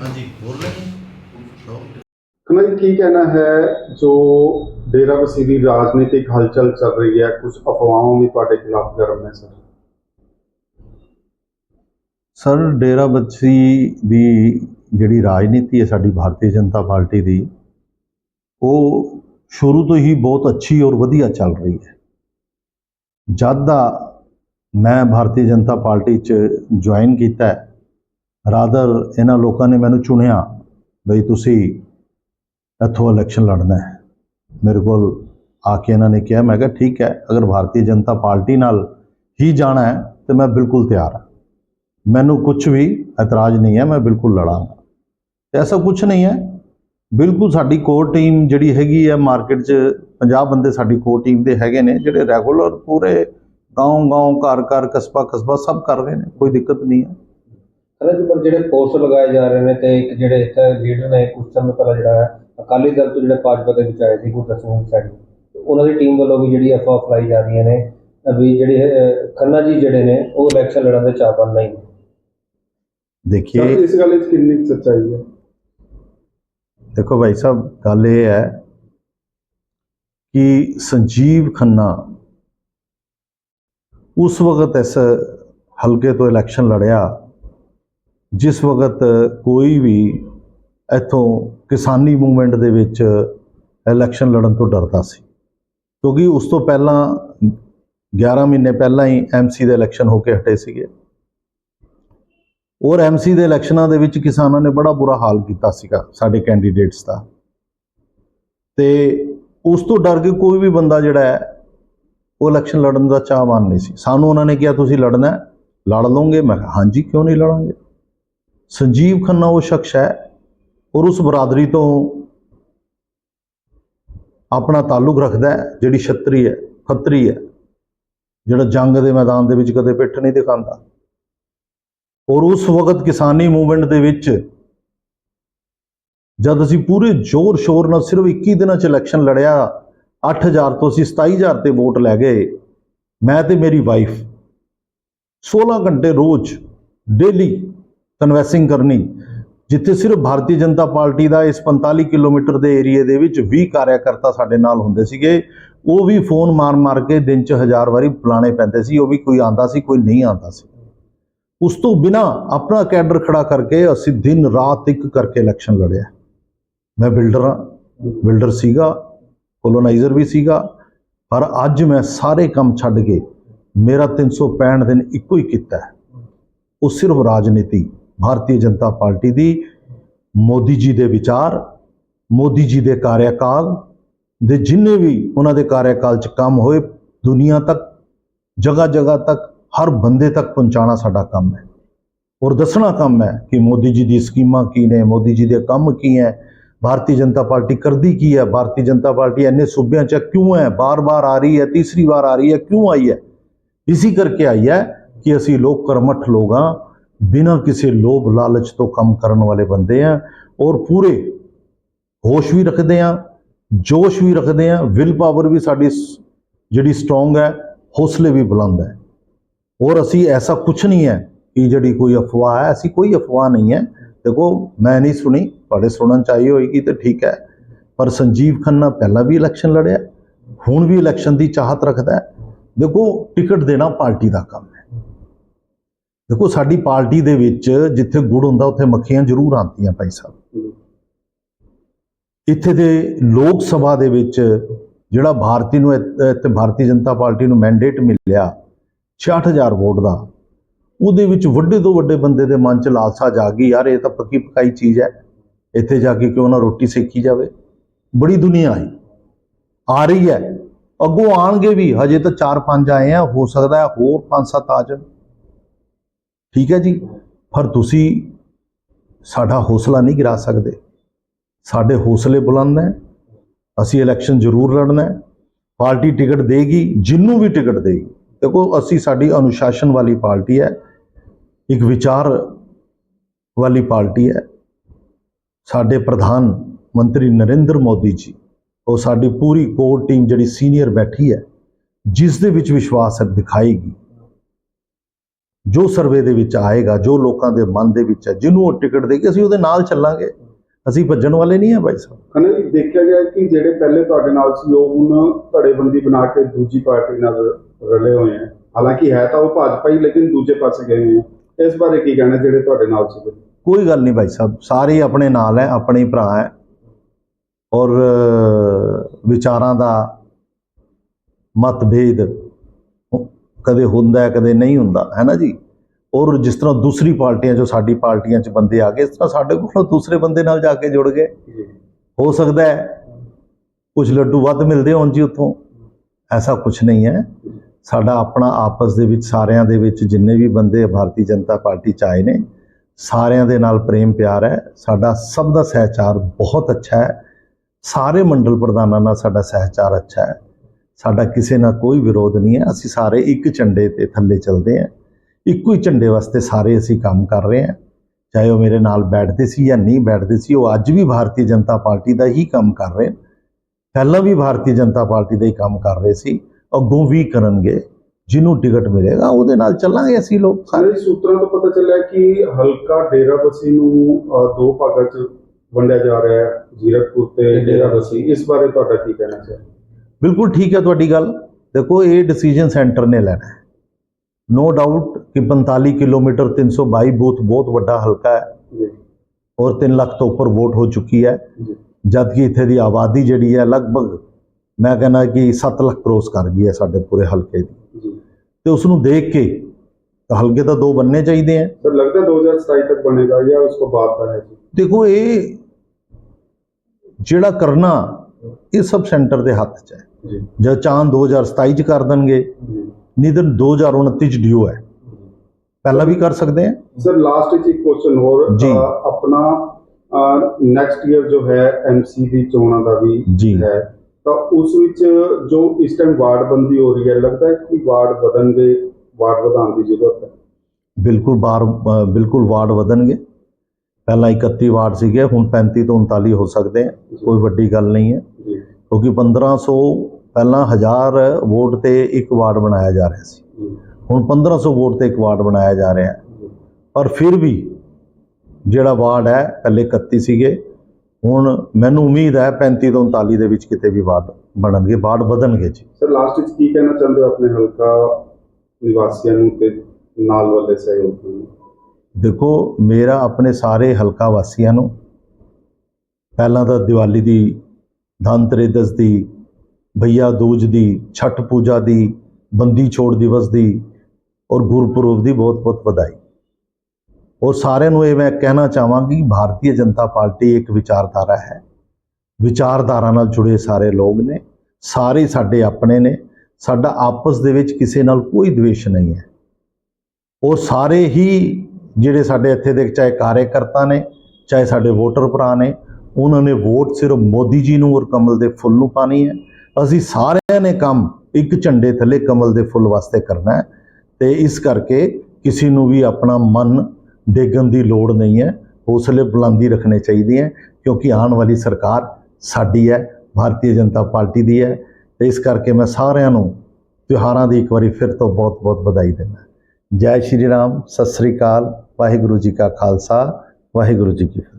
ਹਾਂਜੀ ਕਮਲ ਜੀ ਕੀ ਕਹਿਣਾ ਹੈ ਜੋ ਡੇਰਾ ਬਸੀ ਦੀ ਰਾਜਨੀਤਿਕ ਹਲਚਲ ਚੱਲ ਰਹੀ ਹੈ ਕੁਝ ਅਫਵਾਹਾਂ ਵੀ ਤੁਹਾਡੇ ਖਿਲਾਫ ਗਰਮ ਨੇ ਸਰ। ਸਰ ਡੇਰਾ ਬੱਸੀ ਦੀ ਜਿਹੜੀ ਰਾਜਨੀਤੀ ਹੈ ਸਾਡੀ ਭਾਰਤੀ ਜਨਤਾ ਪਾਰਟੀ ਦੀ ਉਹ ਸ਼ੁਰੂ ਤੋਂ ਹੀ ਬਹੁਤ ਅੱਛੀ ਔਰ ਵਧੀਆ ਚੱਲ ਰਹੀ ਹੈ। ਜਦ ਦਾ ਮੈਂ ਭਾਰਤੀ ਜਨਤਾ ਪਾਰਟੀ 'ਚ ਜੁਆਇਨ ਕੀਤਾ ਰਾਦਰ ਇਹਨਾਂ ਲੋਕਾਂ ਨੇ ਮੈਨੂੰ ਚੁਣਿਆ ਬਈ ਤੁਸੀਂ ਇੱਥੋਂ ਇਲੈਕਸ਼ਨ ਲੜਨਾ ਹੈ ਮੇਰੇ ਕੋਲ ਆ ਕੇ ਇਹਨਾਂ ਨੇ ਕਿਹਾ ਮੈਂ ਕਿਹਾ ਠੀਕ ਹੈ ਅਗਰ ਭਾਰਤੀ ਜਨਤਾ ਪਾਰਟੀ ਨਾਲ ਹੀ ਜਾਣਾ ਹੈ ਤੇ ਮੈਂ ਬਿਲਕੁਲ ਤਿਆਰ ਹਾਂ ਮੈਨੂੰ ਕੁਝ ਵੀ ਇਤਰਾਜ਼ ਨਹੀਂ ਹੈ ਮੈਂ ਬਿਲਕੁਲ ਲੜਾਂਗਾ ਤੇ ਐਸਾ ਕੁਝ ਨਹੀਂ ਹੈ ਬਿਲਕੁਲ ਸਾਡੀ ਕੋਰ ਟੀਮ ਜਿਹੜੀ ਹੈਗੀ ਹੈ ਮਾਰਕੀਟ 'ਚ 50 ਬੰਦੇ ਸਾਡੀ ਕੋਰ ਟੀਮ ਦੇ ਹੈਗੇ ਨੇ ਜਿਹੜੇ ਰੈਗੂਲਰ ਪੂਰੇ گاؤں گاؤں ਘਰ ਘਰ ਕਸਬਾ ਕਸਬਾ ਸਭ ਕਰ ਰਹੇ ਨੇ ਕੋਈ ਦਿੱਕਤ ਨਹੀਂ ਹੈ ਹਨਾ ਜੀ ਪਰ ਜਿਹੜੇ ਪੋਸਟਰ ਲਗਾਏ ਜਾ ਰਹੇ ਨੇ ਤੇ ਇੱਕ ਜਿਹੜੇ ਇੱਥੇ ਲੀਡਰ ਨੇ ਕੁਝ ਸਮੇਂ ਪਹਿਲਾਂ ਜਿਹੜਾ ਹੈ ਅਕਾਲੀ ਦਲ ਤੋਂ ਜਿਹੜੇ ਭਾਜਪਾ ਦੇ ਵਿੱਚ ਆਏ ਸੀ ਗੁਰਦਸ ਸਿੰਘ ਸੈਣੀ ਉਹਨਾਂ ਦੀ ਟੀਮ ਵੱਲੋਂ ਵੀ ਜਿਹੜੀ ਅਫਵਾਹ ਫਲਾਈ ਜਾ ਰਹੀਆਂ ਨੇ ਵੀ ਜਿਹੜੇ ਅਹ, ਖੰਨਾ ਜੀ ਜਿਹੜੇ ਨੇ ਉਹ ਇਲੈਕਸ਼ਨ ਲੜਨ ਦੇ ਚਾਹਵਾਨ ਨਹੀਂ ਨੇ। ਸਰ ਇਸ ਗੱਲ ਵਿੱਚ ਕਿੰਨੀ ਕੁ ਸੱਚਾਈ ਹੈ ਦੇਖੋ ਭਾਈ ਸਾਹਿਬ ਗੱਲ ਇਹ ਹੈ ਕਿ ਸੰਜੀਵ ਖੰਨਾ ਉਸ ਵਕਤ ਇਸ ਹਲਕੇ ਤੋਂ ਇਲੈਕਸ਼ਨ ਲੜਿਆ ਜਿਸ ਵਕਤ ਕੋਈ ਵੀ ਇੱਥੋਂ ਕਿਸਾਨੀ ਮੂਵਮੈਂਟ ਦੇ ਵਿੱਚ ਇਲੈਕਸ਼ਨ ਲੜਨ ਤੋਂ ਡਰਦਾ ਸੀ, ਕਿਉਂਕਿ ਉਸ ਤੋਂ ਪਹਿਲਾਂ 11 ਮਹੀਨੇ ਪਹਿਲਾਂ ਹੀ ਐਮਸੀ ਦੇ ਇਲੈਕਸ਼ਨ ਹੋ ਕੇ ਹਟੇ ਸੀਗੇ। ਔਰ ਐਮਸੀ ਦੇ ਇਲੈਕਸ਼ਨਾਂ ਦੇ ਵਿੱਚ ਕਿਸਾਨਾਂ ਨੇ ਬੜਾ ਬੁਰਾ ਹਾਲ ਕੀਤਾ ਸੀਗਾ ਸਾਡੇ ਕੈਂਡੀਡੇਟਸ ਦਾ। ਤੇ ਉਸ ਤੋਂ ਡਰ ਕੇ ਕੋਈ ਵੀ ਬੰਦਾ ਜਿਹੜਾ ਹੈ, ਉਹ ਇਲੈਕਸ਼ਨ ਲੜਨ ਦਾ ਚਾਹਵਾਨ ਨਹੀਂ ਸੀ। ਸਾਨੂੰ ਉਹਨਾਂ ਨੇ ਕਿਹਾ, ਤੁਸੀਂ ਲੜਨਾ ਲੜ ਲਓਗੇ। ਮੈਂ ਕਿਹਾ, ਹਾਂਜੀ, ਕਿਉਂ ਨਹੀਂ ਲੜਾਂਗੇ? ਸੰਜੀਵ ਖੰਨਾ ਉਹ ਸ਼ਖਸ ਹੈ ਔਰ ਉਸ ਬਰਾਦਰੀ ਤੋਂ ਆਪਣਾ ਤਾਲੁਕ ਰੱਖਦਾ ਹੈ, ਜਿਹੜੀ ਛਤਰੀ ਹੈ, ਖੱਤਰੀ ਹੈ, ਜਿਹੜਾ ਜੰਗ ਦੇ ਮੈਦਾਨ ਦੇ ਵਿੱਚ ਕਦੇ ਪਿੱਠ ਨਹੀਂ ਦਿਖਾਉਂਦਾ। ਔਰ ਉਸ ਵਕਤ ਕਿਸਾਨੀ ਮੂਵਮੈਂਟ ਦੇ ਵਿੱਚ ਜਦ ਅਸੀਂ ਪੂਰੇ ਜ਼ੋਰ ਸ਼ੋਰ ਨਾਲ ਸਿਰਫ 21 ਦਿਨਾਂ 'ਚ ਇਲੈਕਸ਼ਨ ਲੜਿਆ 8000 ਤੋਂ ਅਸੀਂ 27000 ਤੇ ਵੋਟ ਲੈ ਗਏ, ਮੈਂ ਤੇ ਮੇਰੀ ਵਾਈਫ 16 ਘੰਟੇ ਰੋਜ਼ ਡੇਲੀ ਕਨਵੈਸਿੰਗ ਕਰਨੀ। ਜਿੱਥੇ ਸਿਰਫ ਭਾਰਤੀ ਜਨਤਾ ਪਾਰਟੀ ਦਾ ਇਸ 45 ਕਿਲੋਮੀਟਰ ਦੇ ਏਰੀਏ ਦੇ ਵਿੱਚ 20 ਕਾਰਿਆਕਰਤਾ ਸਾਡੇ ਨਾਲ ਹੁੰਦੇ ਸੀਗੇ, ਉਹ ਵੀ ਫੋਨ ਮਾਰ-ਮਾਰ ਕੇ ਦਿਨ 'ਚ ਹਜ਼ਾਰ ਵਾਰੀ ਬੁਲਾਣੇ ਪੈਂਦੇ ਸੀ, ਉਹ ਵੀ ਕੋਈ ਆਂਦਾ ਸੀ, ਕੋਈ ਨਹੀਂ ਆਂਦਾ ਸੀ। ਉਸ ਤੋਂ ਬਿਨਾ ਆਪਣਾ ਕੈਡਰ ਖੜਾ ਕਰਕੇ ਅਸੀਂ ਦਿਨ ਰਾਤ ਇੱਕ ਕਰਕੇ ਇਲੈਕਸ਼ਨ ਲੜਿਆ। ਮੈਂ ਬਿਲਡਰ ਹਾਂ, ਬਿਲਡਰ ਸੀਗਾ ਕੋਲੋਨਾਈਜ਼ਰ ਵੀ ਸੀਗਾ, ਪਰ ਅੱਜ ਮੈਂ ਸਾਰੇ ਕੰਮ ਛੱਡ ਕੇ ਮੇਰਾ 365 ਦਿਨ ਇੱਕੋ ਹੀ ਕੀਤਾ। ਉਹ ਸਿਰਫ ਰਾਜਨੀਤੀ ਭਾਰਤੀ ਜਨਤਾ ਪਾਰਟੀ ਦੀ, ਮੋਦੀ ਜੀ ਦੇ ਵਿਚਾਰ, ਮੋਦੀ ਜੀ ਦੇ ਕਾਰਿਆਕਾਲ ਦੇ ਜਿੰਨੇ ਵੀ ਉਹਨਾਂ ਦੇ ਕਾਰਿਆਕਾਲ 'ਚ ਕੰਮ ਹੋਏ, ਦੁਨੀਆ ਤੱਕ, ਜਗ੍ਹਾ ਜਗ੍ਹਾ ਤੱਕ, ਹਰ ਬੰਦੇ ਤੱਕ ਪਹੁੰਚਾਉਣਾ ਸਾਡਾ ਕੰਮ ਹੈ। ਔਰ ਦੱਸਣਾ ਕੰਮ ਹੈ ਕਿ ਮੋਦੀ ਜੀ ਦੀ ਸਕੀਮਾਂ ਕੀ ਨੇ, ਮੋਦੀ ਜੀ ਦੇ ਕੰਮ ਕੀ ਹੈ, ਭਾਰਤੀ ਜਨਤਾ ਪਾਰਟੀ ਕਰਦੀ ਕੀ ਹੈ, ਭਾਰਤੀ ਜਨਤਾ ਪਾਰਟੀ ਇੰਨੇ ਸੂਬਿਆਂ 'ਚ ਕਿਉਂ ਹੈ, ਬਾਰ-ਬਾਰ ਆ ਰਹੀ ਹੈ, ਤੀਸਰੀ ਵਾਰ ਆ ਰਹੀ ਹੈ, ਕਿਉਂ ਆਈ ਹੈ? ਇਸੇ ਕਰਕੇ ਆਈ ਹੈ ਕਿ ਅਸੀਂ ਲੋਕ ਕਰਮਠ ਲੋਕ ਹਾਂ ਬਿਨਾਂ ਕਿਸੇ ਲੋਭ ਲਾਲਚ ਤੋਂ ਕੰਮ ਕਰਨ ਵਾਲੇ ਬੰਦੇ ਆ ਔਰ ਪੂਰੇ ਹੋਸ਼ ਵੀ ਰੱਖਦੇ ਆ, ਜੋਸ਼ ਵੀ ਰੱਖਦੇ ਆ ਵਿਲ ਪਾਵਰ ਵੀ ਸਾਡੀ ਸ- ਜਿਹੜੀ ਸਟਰੋਂਗ ਹੈ, ਹੌਸਲੇ ਵੀ ਬੁਲੰਦ ਹੈ। ਔਰ ਅਸੀਂ ਐਸਾ ਕੁਝ ਨਹੀਂ ਹੈ ਕਿ ਜਿਹੜੀ ਕੋਈ ਅਫਵਾਹ ਹੈ, ਅਸੀਂ ਕੋਈ ਅਫਵਾਹ ਨਹੀਂ ਹੈ। ਦੇਖੋ, ਮੈਂ ਨਹੀਂ ਸੁਣੀ, ਤੁਹਾਡੇ ਸੁਣਨ ਚਾਹੀ ਹੋਏਗੀ ਤੇ ਠੀਕ ਹੈ। ਪਰ ਸੰਜੀਵ ਖੰਨਾ ਪਹਿਲਾਂ ਵੀ ਇਲੈਕਸ਼ਨ ਲੜਿਆ, ਹੁਣ ਵੀ ਇਲੈਕਸ਼ਨ ਦੀ ਚਾਹਤ ਰੱਖਦਾ ਹੈ। ਦੇਖੋ ਟਿਕਟ ਦੇਣਾ ਪਾਰਟੀ ਦਾ ਕੰਮ ਹੈ। ਦੇਖੋ, ਸਾਡੀ ਪਾਰਟੀ ਦੇ ਵਿੱਚ ਜਿੱਥੇ ਗੁੜ ਹੁੰਦਾ, ਉੱਥੇ ਮੱਖੀਆਂ ਜ਼ਰੂਰ ਆਉਂਦੀਆਂ ਭਾਈ ਸਾਹਿਬ। ਇੱਥੇ ਦੇ ਲੋਕ ਸਭਾ ਦੇ ਵਿੱਚ ਜਿਹੜਾ ਭਾਰਤੀ ਨੂੰ ਇ- ਇੱਥੇ ਭਾਰਤੀ ਜਨਤਾ ਪਾਰਟੀ ਨੂੰ ਮੈਂਡੇਟ ਮਿਲਿਆ 66000 ਵੋਟ ਦਾ, ਉਹਦੇ ਵਿੱਚ ਵੱਡੇ ਤੋਂ ਵੱਡੇ ਬੰਦੇ ਦੇ ਮਨ 'ਚ ਲਾਲਸਾ ਜਾ ਗਈ ਯਾਰ ਇਹ ਤਾਂ ਪੱਕੀ ਪਕਾਈ ਚੀਜ਼ ਹੈ, ਇੱਥੇ ਜਾ ਕੇ ਕਿਉਂ ਨਾ ਰੋਟੀ ਸੇਕੀ ਜਾਵੇ। ਬੜੀ ਦੁਨੀਆ ਆਈ, ਆ ਰਹੀ ਹੈ। ਅੱਗੋਂ ਆਣਗੇ ਵੀ, ਹਜੇ ਤਾਂ 4-5 ਆਏ ਆ, ਹੋ ਸਕਦਾ ਹੈ ਹੋਰ 5-7 ਆ ਜਾਣ। ਠੀਕ ਹੈ ਜੀ, ਪਰ ਤੁਸੀਂ ਸਾਡਾ ਹੌਸਲਾ ਨਹੀਂ ਗਿਰਾ ਸਕਦੇ। ਸਾਡੇ ਹੌਸਲੇ ਬੁਲੰਦ ਹੈ ਅਸੀਂ ਇਲੈਕਸ਼ਨ ਜ਼ਰੂਰ ਲੜਨਾ ਹੈ। ਪਾਰਟੀ ਟਿਕਟ ਦੇਗੀ, ਜਿੰਨੂੰ ਵੀ ਟਿਕਟ ਦੇਗੀ। ਦੇਖੋ, ਅਸੀਂ ਸਾਡੀ ਅਨੁਸ਼ਾਸਨ ਵਾਲੀ ਪਾਰਟੀ ਹੈ, ਇੱਕ ਵਿਚਾਰ ਵਾਲੀ ਪਾਰਟੀ ਹੈ। ਸਾਡੇ ਪ੍ਰਧਾਨ ਮੰਤਰੀ ਨਰਿੰਦਰ ਮੋਦੀ ਜੀ, ਉਹ ਸਾਡੀ ਪੂਰੀ ਕੋਰ ਟੀਮ ਜਿਹੜੀ ਸੀਨੀਅਰ ਬੈਠੀ ਹੈ, ਜਿਸ ਦੇ ਵਿੱਚ ਵਿਸ਼ਵਾਸ ਹੈ ਦਿਖਾਏਗੀ। ਜੋ ਸਰਵੇ ਦੇ ਵਿੱਚ ਆਏਗਾ ਜੋ ਲੋਕਾਂ ਦੇ ਮਨ ਦੇ ਵਿੱਚ ਹੈ ਜਿਹਨੂੰ ਉਹ ਟਿਕਟ ਦੇਗੇ ਅਸੀਂ ਉਹਦੇ ਨਾਲ ਚੱਲਾਂਗੇ। ਅਸੀਂ ਭੱਜਣ ਵਾਲੇ ਨਹੀਂ ਆ ਭਾਈ ਸਾਹਿਬ। ਜੀ ਦੇਖਿਆ ਗਿਆ ਕਿ ਜਿਹੜੇ ਪਹਿਲੇ ਤੁਹਾਡੇ ਨਾਲ ਸੀ ਉਹ ਹੁਣ ਧੜੇਬੰਦੀ ਬਣਾ ਕੇ ਦੂਜੀ ਪਾਰਟੀ ਨਾਲ ਰਲੇ ਹੋਏ ਹੈ ਹਾਲਾਂਕਿ ਹੈ ਤਾਂ ਉਹ ਭਾਜਪਾ ਹੀ ਲੇਕਿਨ ਦੂਜੇ ਪਾਸੇ ਗਏ ਹੋਏ ਹੈ ਇਸ ਬਾਰੇ ਕੀ ਕਹਿਣਾ ਜਿਹੜੇ ਤੁਹਾਡੇ ਨਾਲ ਸੀ? ਕੋਈ ਗੱਲ ਨਹੀਂ ਭਾਈ ਸਾਹਿਬ। ਸਾਰੇ ਆਪਣੇ ਨਾਲ ਹੈ ਆਪਣੇ ਭਰਾ ਹੈ। ਔਰ ਵਿਚਾਰਾਂ ਦਾ ਮਤਭੇਦ ਕਦੇ ਹੁੰਦਾ ਹੈ ਕਦੇ ਨਹੀਂ ਹੁੰਦਾ ਹੈ ਨਾ ਜੀ? ਔਰ ਜਿਸ ਤਰ੍ਹਾਂ ਦੂਸਰੀ ਪਾਰਟੀਆਂ ਜੋ ਸਾਡੀ ਪਾਰਟੀਆਂ 'ਚ ਬੰਦੇ ਆ ਗਏ ਇਸ ਤਰ੍ਹਾਂ ਸਾਡੇ ਕੋਲ ਦੂਸਰੇ ਬੰਦੇ ਨਾਲ ਜਾ ਕੇ ਜੁੜ ਗਏ। ਹੋ ਸਕਦਾ ਹੈ ਕੁਝ ਲੱਡੂ ਵੱਧ ਮਿਲਦੇ ਹੋਣ ਜੀ ਉੱਥੋਂ। ਐਸਾ ਕੁਝ ਨਹੀਂ ਹੈ। ਸਾਡਾ ਆਪਣਾ ਆਪਸ ਦੇ ਵਿੱਚ ਸਾਰਿਆਂ ਦੇ ਵਿੱਚ ਜਿੰਨੇ ਵੀ ਬੰਦੇ ਭਾਰਤੀ ਜਨਤਾ ਪਾਰਟੀ ਚ ਆਏ ਨੇ ਸਾਰਿਆਂ ਦੇ ਨਾਲ ਪ੍ਰੇਮ ਪਿਆਰ ਹੈ। ਸਾਡਾ ਸਭ ਦਾ ਸਹਿਚਾਰ ਬਹੁਤ ਅੱਛਾ ਹੈ। ਸਾਰੇ ਮੰਡਲ ਪ੍ਰਧਾਨਾਂ ਨਾਲ ਸਾਡਾ ਸਹਿਚਾਰ ਅੱਛਾ ਹੈ। ਸਾਡਾ ਕਿਸੇ ਨਾਲ ਕੋਈ ਵਿਰੋਧ ਨਹੀਂ ਹੈ। ਅਸੀਂ ਸਾਰੇ ਇੱਕ ਝੰਡੇ ਤੇ ਥੱਲੇ ਚੱਲਦੇ ਹਾਂ। ਇੱਕੋ ਹੀ ਝੰਡੇ ਵਾਸਤੇ ਸਾਰੇ ਅਸੀਂ ਕੰਮ ਕਰ ਰਹੇ ਹਾਂ। ਚਾਹੇ ਉਹ ਮੇਰੇ ਨਾਲ ਬੈਠਦੇ ਸੀ ਜਾਂ ਨਹੀਂ ਬੈਠਦੇ ਸੀ, ਉਹ ਅੱਜ ਵੀ ਭਾਰਤੀ ਜਨਤਾ ਪਾਰਟੀ ਦਾ ਹੀ ਕੰਮ ਕਰ ਰਹੇ ਪਹਿਲਾਂ ਵੀ ਭਾਰਤੀ ਜਨਤਾ ਪਾਰਟੀ ਦਾ ਹੀ ਕੰਮ ਕਰ ਰਹੇ ਸੀ। ਅੱਗੋਂ ਵੀ ਕਰਨਗੇ। ਜਿਹਨੂੰ ਟਿਕਟ ਮਿਲੇਗਾ, ਉਹਦੇ ਨਾਲ ਚੱਲਾਂਗੇ ਅਸੀਂ ਲੋਕ। ਸਾਰੇ ਸੂਤਰਾਂ ਤੋਂ ਪਤਾ ਚੱਲਿਆ ਕਿ ਹਲਕਾ ਡੇਰਾਬੱਸੀ ਨੂੰ ਦੋ ਭਾਗਾਂ 'ਚ ਵੰਡਿਆ ਜਾ ਰਿਹਾ ਹੈ। ਜ਼ੀਰਕਪੁਰ ਤੇ ਡੇਰਾਬੱਸੀ ਇਸ ਬਾਰੇ ਤੁਹਾਡਾ ਕੀ ਕਹਿਣਾ ਚਾਹੀਦਾ ਬਿਲਕੁਲ ਠੀਕ ਹੈ ਤੁਹਾਡੀ ਗੱਲ। ਦੇਖੋ ਇਹ ਡਿਸੀਜਨ ਸੈਂਟਰ ਨੇ ਲੈਣਾ ਨੋ ਡਾਊਟ ਕਿ 45 ਕਿਲੋਮੀਟਰ 322 ਬੂਥ ਬਹੁਤ ਵੱਡਾ ਹਲਕਾ ਹੈ। ਔਰ 3 ਲੱਖ ਤੋਂ ਉੱਪਰ ਵੋਟ ਹੋ ਚੁੱਕੀ ਹੈ। ਜਦ ਕਿ ਇੱਥੇ ਦੀ ਆਬਾਦੀ ਜਿਹੜੀ ਹੈ ਲਗਭਗ ਮੈਂ ਕਹਿੰਦਾ ਕਿ 7 ਲੱਖ ਕ੍ਰੋਸ ਕਰ ਗਈ ਹੈ ਸਾਡੇ ਪੂਰੇ ਹਲਕੇ ਦੀ। ਤੇ ਉਸ ਨੂੰ ਦੇਖ ਕੇ ਤਾਂ ਹਲਕੇ ਤਾਂ ਦੋ ਬੰਨੇ ਚਾਹੀਦੇ ਹੈ। ਸਰ ਲੱਗਦਾ 2027 ਤੱਕ ਬਣੇਗਾ ਜਾਂ ਉਸ ਤੋਂ ਬਾਅਦ ਦਾ ਹੈ ਜੀ? ਦੇਖੋ ਇਹ ਜਿਹੜਾ ਕਰਨਾ ਇਹ ਸਭ ਸੈਂਟਰ ਦੇ ਹੱਥ 'ਚ ਹੈ। ਜੀ। ਚਾਂਦ 2027 ਚ ਕਰ ਦੇਣਗੇ ਨਹੀਂ ਤਾਂ 2029 ਚ ਡਿਊ ਹੈ। ਪਹਿਲਾਂ ਵੀ ਕਰ ਸਕਦੇ ਆ? ਸਰ ਲਾਸਟ ਵਿੱਚ ਇੱਕ ਕੁਐਸਚਨ ਹੋਰ ਆਪਣਾ ਨੈਕਸਟ ਈਅਰ ਜੋ ਹੈ ਐਮਸੀ ਦੀ ਚੋਣਾਂ ਦਾ ਵੀ ਹੈ। ਤਾਂ ਉਸ ਵਿੱਚ ਜੋ ਇਸ ਟਾਈਮ ਵਾਰਡ ਬੰਦੀ ਹੋ ਰਹੀ ਹੈ ਲੱਗਦਾ ਹੈ ਕਿ ਵਾਰਡ ਵਧਣਗੇ ਵਾਰਡ ਵਧਾਉਣ ਦੀ ਜ਼ਰੂਰਤ ਹੈ? ਬਿਲਕੁਲ ਬਾਰ ਬਿਲਕੁਲ ਵਾਰਡ ਵਧਣਗੇ। ਪਹਿਲਾਂ 31 ਵਾਰਡ ਸੀਗੇ ਹੁਣ 35 ਤੋਂ 39 ਹੋ ਸਕਦੇ ਆ। ਕੋਈ ਵੱਡੀ ਗੱਲ ਨਹੀਂ ਹੈ। ਕਿਉਂਕਿ 1500 ਪਹਿਲਾਂ 1000 ਵੋਟ ਤੇ ਇੱਕ ਵਾਰਡ ਬਣਾਇਆ ਜਾ ਰਿਹਾ ਸੀ। ਹੁਣ 1500 ਵੋਟ ਤੇ ਇੱਕ ਵਾਰਡ ਬਣਾਇਆ ਜਾ ਰਿਹਾ। ਹੈ। ਪਰ ਫਿਰ ਵੀ ਜਿਹੜਾ ਵਾਰਡ ਹੈ ਪਹਿਲੇ 31 ਸੀਗੇ। ਹੁਣ ਮੈਨੂੰ ਉਮੀਦ ਹੈ 35 ਤੋਂ 39 ਦੇ ਵਿੱਚ ਕਿਤੇ ਵੀ ਵਾਰਡ ਬਣਨਗੇ ਵਾਰਡ ਵਧਣਗੇ ਜੀ। ਸਰ ਲਾਸਟ ਵਿੱਚ ਕੀ ਕਹਿਣਾ ਚਾਹੁੰਦੇ ਹੋ ਆਪਣੇ ਹਲਕਾ ਨਿਵਾਸੀਆਂ ਨੂੰ ਤੇ ਨਾਲ ਵਾਲੇ ਸਹਿਯੋਗੀਆਂ ਨੂੰ? ਦੇਖੋ ਮੇਰਾ ਆਪਣੇ ਸਾਰੇ ਹਲਕਾ ਵਾਸੀਆਂ ਨੂੰ ਪਹਿਲਾਂ ਤਾਂ ਦੀਵਾਲੀ ਦੀ ਧਨਤੇਰਸ ਦੀ ਭਈਆ ਦੂਜ ਦੀ, ਛਠ ਪੂਜਾ ਦੀ, ਬੰਦੀ ਛੋੜ ਦਿਵਸ ਦੀ ਔਰ ਗੁਰਪੁਰਬ ਦੀ ਬਹੁਤ ਬਹੁਤ ਵਧਾਈ। ਔਰ ਸਾਰਿਆਂ ਨੂੰ ਇਹ ਮੈਂ ਕਹਿਣਾ ਚਾਹਾਂਗੀ, ਭਾਰਤੀ ਜਨਤਾ ਪਾਰਟੀ ਇੱਕ ਵਿਚਾਰਧਾਰਾ ਹੈ। ਵਿਚਾਰਧਾਰਾ ਨਾਲ ਜੁੜੇ ਸਾਰੇ ਲੋਕ ਨੇ, ਸਾਰੇ ਸਾਡੇ ਆਪਣੇ ਨੇ, ਸਾਡਾ ਆਪਸ ਦੇ ਵਿੱਚ ਕਿਸੇ ਨਾਲ ਕੋਈ ਦਵੇਸ਼ ਨਹੀਂ ਹੈ। ਉਹ ਸਾਰੇ ਹੀ ਜਿਹੜੇ ਸਾਡੇ ਇੱਥੇ ਦੇ ਚਾਹੇ ਕਾਰਜਕਰਤਾ ਨੇ, ਚਾਹੇ ਸਾਡੇ ਵੋਟਰ ਭਰਾ ਨੇ ਉਹਨਾਂ ਨੇ ਵੋਟ ਸਿਰਫ ਮੋਦੀ ਜੀ ਨੂੰ ਔਰ ਕਮਲ ਦੇ ਫੁੱਲ ਨੂੰ ਪਾਣੀ ਹੈ। ਅਸੀਂ ਸਾਰਿਆਂ ਨੇ ਕੰਮ ਇੱਕ ਝੰਡੇ ਥੱਲੇ ਕਮਲ ਦੇ ਫੁੱਲ ਵਾਸਤੇ ਕਰਨਾ ਹੈ ਤੇ ਇਸ ਕਰਕੇ ਕਿਸੇ ਨੂੰ ਵੀ ਆਪਣਾ ਮਨ ਡੇਗਣ ਦੀ ਲੋੜ ਨਹੀਂ ਹੈ। ਹੌਸਲੇ ਬੁਲੰਦੀ ਰੱਖਣੇ ਚਾਹੀਦੀ ਹੈ ਕਿਉਂਕਿ ਆਉਣ ਵਾਲੀ ਸਰਕਾਰ ਸਾਡੀ ਹੈ, ਭਾਰਤੀ ਜਨਤਾ ਪਾਰਟੀ ਦੀ ਹੈ। ਤੇ ਇਸ ਕਰਕੇ ਮੈਂ ਸਾਰਿਆਂ ਨੂੰ ਤਿਉਹਾਰਾਂ ਦੀ ਇੱਕ ਵਾਰੀ ਫਿਰ ਤੋਂ ਬਹੁਤ ਬਹੁਤ ਵਧਾਈ ਦਿੰਦਾ ਜੈ ਸ਼੍ਰੀ ਰਾਮ, ਸਤਿ ਸ੍ਰੀ ਅਕਾਲ, ਵਾਹਿਗੁਰੂ ਜੀ ਕਾ ਖਾਲਸਾ, ਵਾਹਿਗੁਰੂ ਜੀ ਕੀ ਫਤਿਹ।